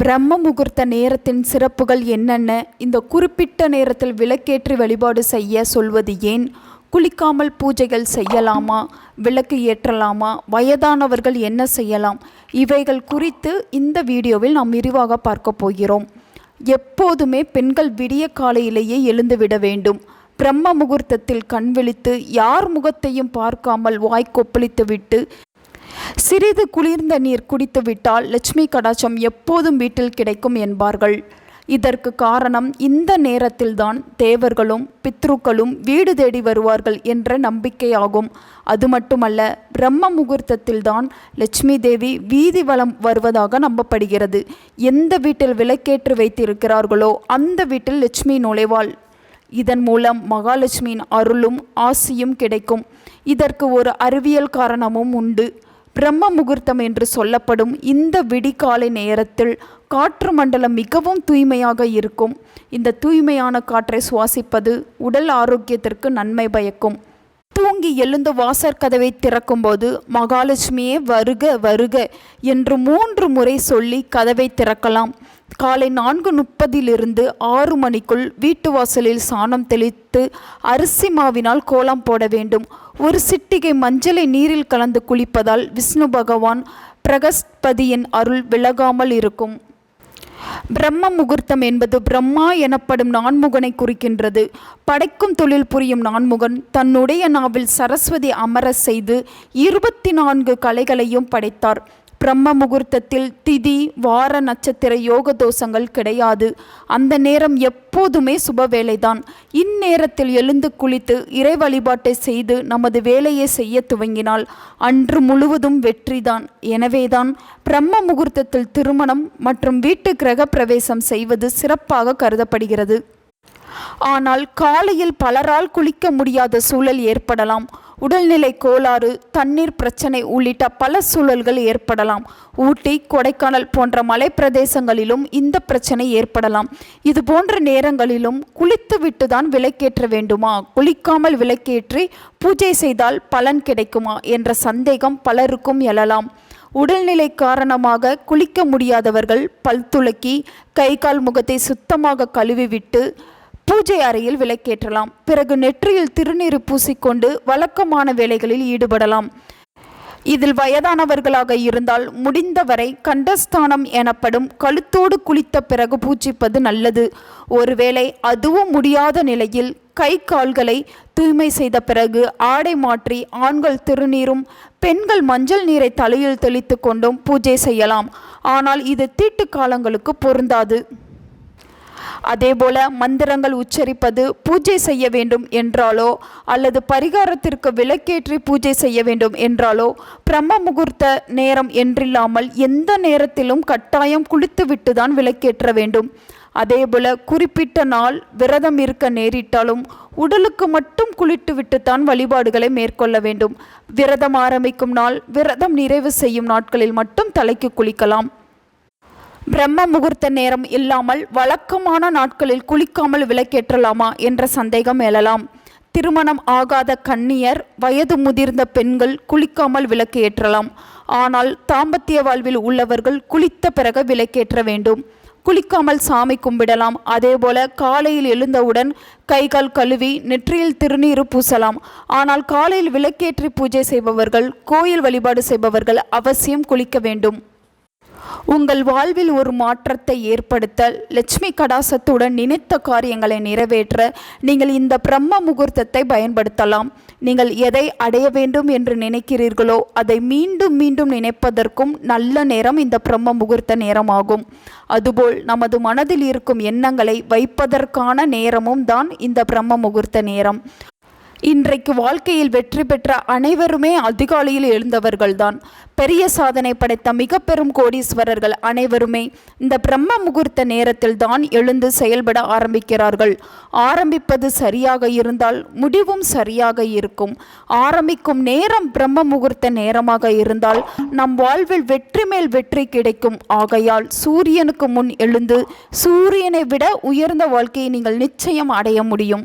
பிரம்ம முகூர்த்த நேரத்தின் சிறப்புகள் என்னென்ன? இந்த குறிப்பிட்ட நேரத்தில் விளக்கேற்றி வழிபாடு செய்ய சொல்வது ஏன்? குளிக்காமல் பூஜைகள் செய்யலாமா? விளக்கு ஏற்றலாமா? வயதானவர்கள் என்ன செய்யலாம்? இவைகள் குறித்து இந்த வீடியோவில் நாம் விரிவாக பார்க்க போகிறோம். எப்போதுமே பெண்கள் விடிய காலையிலேயே எழுந்துவிட வேண்டும். பிரம்ம முகூர்த்தத்தில் கண் விழித்து யார் முகத்தையும் பார்க்காமல் வாய் கொப்பளித்துவிட்டு சிறிது குளிர்ந்த நீர் குடித்துவிட்டால் லட்சுமி கடாச்சம் எப்போதும் வீட்டில் கிடைக்கும் என்பார்கள். இதற்கு காரணம் இந்த நேரத்தில்தான் தேவர்களும் பித்ருக்களும் வீடு தேடி வருவார்கள் என்ற நம்பிக்கையாகும். அது மட்டுமல்ல பிரம்ம முகூர்த்தத்தில்தான் லட்சுமி தேவி வீதி வளம் வருவதாக நம்பப்படுகிறது. எந்த வீட்டில் விளக்கேற்று வைத்திருக்கிறார்களோ அந்த வீட்டில் லட்சுமி நுழைவாள். இதன் மூலம் மகாலட்சுமியின் அருளும் ஆசியும் கிடைக்கும். இதற்கு ஒரு அறிவியல் காரணமும் உண்டு. பிரம்ம முகூர்த்தம் என்று சொல்லப்படும் இந்த விடிகாலை நேரத்தில் காற்று மண்டலம் மிகவும் தூய்மையாக இருக்கும். இந்த தூய்மையான காற்றை சுவாசிப்பது உடல் ஆரோக்கியத்திற்கு நன்மை பயக்கும். தூங்கி எழுந்து வாசற்கதவை திறக்கும்போது மகாலட்சுமியே வருக வருக என்று மூன்று முறை சொல்லி கதவை திறக்கலாம். காலை நான்கு முப்பதிலிருந்து ஆறு மணிக்குள் வீட்டு வாசலில் சாணம் தெளித்து அரிசி மாவினால் கோலம் போட வேண்டும். ஒரு சிட்டிகை மஞ்சளை நீரில் கலந்து குளிப்பதால் விஷ்ணு பகவான் பிரகஸ்பதியின் அருள் விலகாமல் இருக்கும். பிரம்ம முகூர்த்தம் என்பது பிரம்மா எனப்படும் நான்முகனை குறிக்கின்றது. படைக்கும் தொழில் புரியும் நான்முகன் தன்னுடைய நாவில் சரஸ்வதி அமர செய்து இருபத்தி நான்கு கலைகளையும் படைத்தார். பிரம்ம முகூர்த்தத்தில் திதி வார நட்சத்திர யோக தோஷங்கள் கிடையாது. அந்த நேரம் எப்போதுமே சுப வேலைதான் இந்நேரத்தில் எழுந்து குளித்து இறை வழிபாட்டை செய்து நமது வேலையை செய்ய துவங்கினால் அன்று முழுவதும் வெற்றிதான். எனவேதான் பிரம்ம முகூர்த்தத்தில் திருமணம் மற்றும் வீட்டு கிரக பிரவேசம் செய்வது சிறப்பாக கருதப்படுகிறது. ஆனால் காலையில் பலரால் குளிக்க முடியாத சூழல் ஏற்படலாம். உடல்நிலை கோளாறு தண்ணீர் பிரச்சனை உள்ளிட்ட பல சூழல்கள் ஏற்படலாம். ஊட்டி கொடைக்கானல் போன்ற மலை பிரதேசங்களிலும் இந்த பிரச்சனை ஏற்படலாம். இது போன்ற நேரங்களிலும் குளித்துவிட்டு தான் விளக்கேற்ற வேண்டுமா? குளிக்காமல் விளக்கேற்றி பூஜை செய்தால் பலன் கிடைக்குமா? என்ற சந்தேகம் பலருக்கும் எழலாம். உடல்நிலை காரணமாக குளிக்க முடியாதவர்கள் பல் துளக்கி கை கால் முகத்தை சுத்தமாக கழுவிவிட்டு பூஜை அறையில் விளக்கேற்றலாம். பிறகு நெற்றியில் திருநீறு பூசிக்கொண்டு வழக்கமான வேலைகளில் ஈடுபடலாம். இதில் வயதானவர்களாக இருந்தால் முடிந்தவரை கண்டஸ்தானம் எனப்படும் கழுத்தோடு குளித்த பிறகு பூஜிப்பது நல்லது. ஒருவேளை அதுவும் முடியாத நிலையில் கை கால்களை தூய்மை செய்த பிறகு ஆடை மாற்றி ஆண்கள் திருநீரும் பெண்கள் மஞ்சள் நீரை தலையில் தெளித்து கொண்டும் பூஜை செய்யலாம். ஆனால் இது தீட்டு காலங்களுக்கு பொருந்தாது. அதேபோல மந்திரங்கள் உச்சரிப்பது பூஜை செய்ய வேண்டும் என்றாலோ அல்லது பரிகாரத்திற்கு விளக்கேற்றி பூஜை செய்ய வேண்டும் என்றாலோ பிரம்ம முகூர்த்த நேரம் என்றில்லாமல் எந்த நேரத்திலும் கட்டாயம் குளித்துவிட்டு தான் விளக்கேற்ற வேண்டும். அதேபோல குறிப்பிட்ட நாள் விரதம் இருக்க நேரிட்டாலும் உடலுக்கு மட்டும் குளித்துவிட்டு தான் வழிபாடுகளை மேற்கொள்ள வேண்டும். விரதம் ஆரம்பிக்கும் நாள் விரதம் நிறைவு செய்யும் நாட்களில் மட்டும் தலைக்கு குளிக்கலாம். பிரம்ம முகூர்த்த நேரம் இல்லாமல் வழக்கமான நாட்களில் குளிக்காமல் விளக்கேற்றலாமா என்ற சந்தேகம் எழலாம். திருமணம் ஆகாத கன்னியர் வயது முதிர்ந்த பெண்கள் குளிக்காமல் விளக்கு ஏற்றலாம். ஆனால் தாம்பத்திய வாழ்வில் உள்ளவர்கள் குளித்த பிறகு விளக்கேற்ற வேண்டும். குளிக்காமல் சாமி கும்பிடலாம். அதேபோல காலையில் எழுந்தவுடன் கைகால் கழுவி நெற்றியில் திருநீறு பூசலாம். ஆனால் காலையில் விளக்கேற்றி பூஜை செய்பவர்கள் கோயில் வழிபாடு செய்பவர்கள் அவசியம் குளிக்க வேண்டும். உங்கள் வாழ்வில் ஒரு மாற்றத்தை ஏற்படுத்த லட்சுமி கடாசத்துடன் நினைத்த காரியங்களை நிறைவேற்ற நீங்கள் இந்த பிரம்ம முகூர்த்தத்தை பயன்படுத்தலாம். நீங்கள் எதை அடைய வேண்டும் என்று நினைக்கிறீர்களோ அதை மீண்டும் மீண்டும் நினைப்பதற்கும் நல்ல நேரம் இந்த பிரம்ம முகூர்த்த நேரமாகும். அதுபோல் நமது மனதில் இருக்கும் எண்ணங்களை வைப்பதற்கான நேரமும் தான் இந்த பிரம்ம முகூர்த்த நேரம். இன்றைக்கு வாழ்க்கையில் வெற்றி பெற்ற அனைவருமே அதிகாலையில் எழுந்தவர்கள்தான். பெரிய சாதனை படைத்த மிக பெரும் கோடீஸ்வரர்கள் அனைவருமே இந்த பிரம்ம முகூர்த்த நேரத்தில் தான் எழுந்து செயல்பட ஆரம்பிக்கிறார்கள். ஆரம்பிப்பது சரியாக இருந்தால் முடிவும் சரியாக இருக்கும். ஆரம்பிக்கும் நேரம் பிரம்ம முகூர்த்த நேரமாக இருந்தால் நம் வாழ்வில் வெற்றி மேல் வெற்றி கிடைக்கும். ஆகையால் சூரியனுக்கு முன் எழுந்து சூரியனை விட உயர்ந்த வாழ்க்கையை நீங்கள் நிச்சயம் அடைய முடியும்.